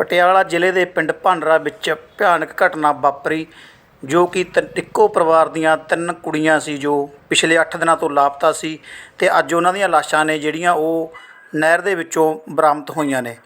ਪਟਿਆਲਾ ਜ਼ਿਲ੍ਹੇ ਦੇ ਪਿੰਡ ਭਾਂਡਰਾ ਵਿੱਚ ਭਿਆਨਕ ਘਟਨਾ ਵਾਪਰੀ, ਜੋ ਕਿ ਤ ਇੱਕੋ ਪਰਿਵਾਰ ਦੀਆਂ ਤਿੰਨ ਕੁੜੀਆਂ ਸੀ, ਜੋ ਪਿਛਲੇ 8 ਦਿਨਾਂ ਤੋਂ ਲਾਪਤਾ ਸੀ ਅਤੇ ਅੱਜ ਉਹਨਾਂ ਦੀਆਂ ਲਾਸ਼ਾਂ ਨੇ ਜਿਹੜੀਆਂ ਉਹ ਨਹਿਰ ਦੇ ਵਿੱਚੋਂ ਬਰਾਮਦ ਹੋਈਆਂ ਨੇ।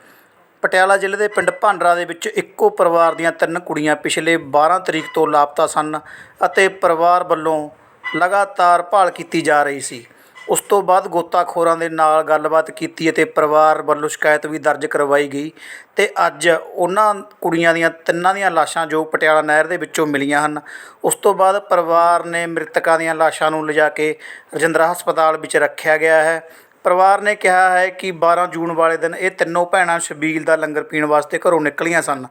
ਪਟਿਆਲਾ ਜ਼ਿਲ੍ਹੇ ਦੇ ਪਿੰਡ ਭਾਂਡਰਾ ਦੇ ਵਿੱਚ ਇੱਕੋ ਪਰਿਵਾਰ ਦੀਆਂ ਤਿੰਨ ਕੁੜੀਆਂ ਪਿਛਲੇ 12 ਤਰੀਕ ਤੋਂ ਲਾਪਤਾ ਸਨ ਅਤੇ ਪਰਿਵਾਰ ਵੱਲੋਂ ਲਗਾਤਾਰ ਭਾਲ ਕੀਤੀ ਜਾ ਰਹੀ ਸੀ। ਉਸ ਤੋਂ ਬਾਅਦ ਗੋਤਾਖੋਰਾਂ ਦੇ ਨਾਲ ਗੱਲਬਾਤ ਕੀਤੀ ਅਤੇ ਪਰਿਵਾਰ ਵੱਲੋਂ ਸ਼ਿਕਾਇਤ ਵੀ ਦਰਜ ਕਰਵਾਈ ਗਈ ਅਤੇ ਅੱਜ ਉਹਨਾਂ ਕੁੜੀਆਂ ਦੀਆਂ ਤਿੰਨਾਂ ਦੀਆਂ ਲਾਸ਼ਾਂ ਜੋ ਪਟਿਆਲਾ ਨਹਿਰ ਦੇ ਵਿੱਚੋਂ ਮਿਲੀਆਂ ਹਨ, ਉਸ ਤੋਂ ਬਾਅਦ ਪਰਿਵਾਰ ਨੇ ਮ੍ਰਿਤਕਾਂ ਦੀਆਂ ਲਾਸ਼ਾਂ ਨੂੰ ਲਿਜਾ ਕੇ ਰਜਿੰਦਰਾ ਹਸਪਤਾਲ ਵਿੱਚ ਰੱਖਿਆ ਗਿਆ ਹੈ। ਪਰਿਵਾਰ ਨੇ ਕਿਹਾ ਹੈ ਕਿ 12 ਜੂਨ ਵਾਲੇ ਦਿਨ ਇਹ ਤਿੰਨੋਂ ਭੈਣਾਂ ਸ਼ਬੀਲ ਦਾ ਲੰਗਰ ਪੀਣ ਵਾਸਤੇ ਘਰੋਂ ਨਿਕਲੀਆਂ ਸਨ।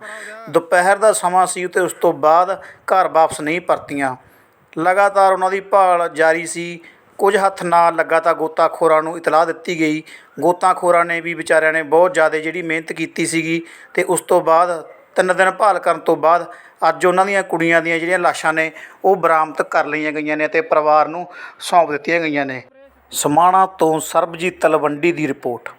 ਦੁਪਹਿਰ ਦਾ ਸਮਾਂ ਸੀ ਅਤੇ ਉਸ ਤੋਂ ਬਾਅਦ ਘਰ ਵਾਪਸ ਨਹੀਂ ਪਰਤੀਆਂ। ਲਗਾਤਾਰ ਉਹਨਾਂ ਦੀ ਭਾਲ ਜਾਰੀ ਸੀ ਕੁਝ ਹੱਥ ਨਾ ਲੱਗਾ ਤਾਂ ਗੋਤਾਖੋਰਾਂ ਨੂੰ ਇਤਲਾਹ ਦਿੱਤੀ ਗਈ। ਗੋਤਾਖੋਰਾਂ ਨੇ ਵੀ ਵਿਚਾਰਿਆਂ ਨੇ ਬਹੁਤ ਜ਼ਿਆਦਾ ਜਿਹੜੀ ਮਿਹਨਤ ਕੀਤੀ ਸੀਗੀ ਅਤੇ ਉਸ ਤੋਂ ਬਾਅਦ, ਤਿੰਨ ਦਿਨ ਭਾਲ ਕਰਨ ਤੋਂ ਬਾਅਦ ਅੱਜ ਉਹਨਾਂ ਦੀਆਂ ਕੁੜੀਆਂ ਦੀਆਂ ਜਿਹੜੀਆਂ ਲਾਸ਼ਾਂ ਨੇ, ਉਹ ਬਰਾਮਦ ਕਰ ਲਈਆਂ ਗਈਆਂ ਨੇ ਅਤੇ ਪਰਿਵਾਰ ਨੂੰ ਸੌਂਪ ਦਿੱਤੀਆਂ ਗਈਆਂ ਨੇ। ਸਮਾਣਾ ਤੋਂ ਸਰਬਜੀਤ ਤਲਵੰਡੀ ਦੀ ਰਿਪੋਰਟ।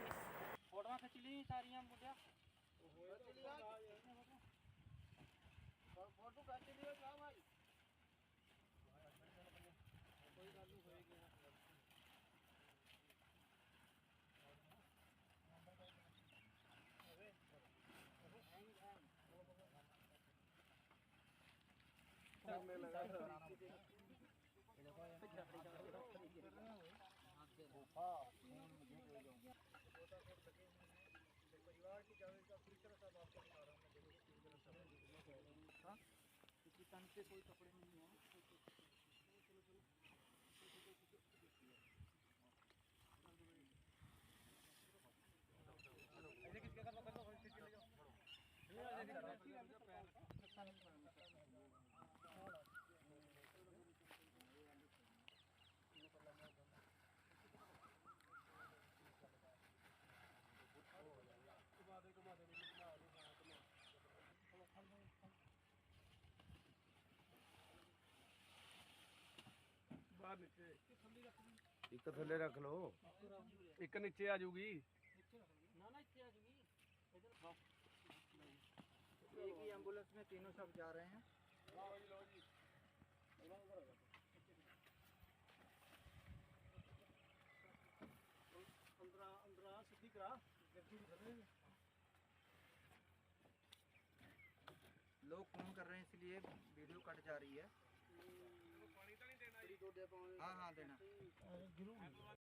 में लगा परिवार की जावेद का पूरी तरह सब आपको बता रहा हूँ हाँ किसी तन से कोई कपड़े नहीं है चलो चलो किसके कर लो कर लो ਬਾਹਰ ਨੀਚੇ ਇੱਕ ਥੱਲੇ ਰੱਖ ਲਓ ਇੱਕ ਨੀਚੇ ਆ ਜੂਗੀ एक ही एम्बुलेंस में तीनों सब जा रहे हैं लोग फोन कर रहे हैं इसलिए वीडियो कट जा रही है ਹਾਂ ਹਾਂ ਦੇਣਾ। ਜ਼ਰੂਰ।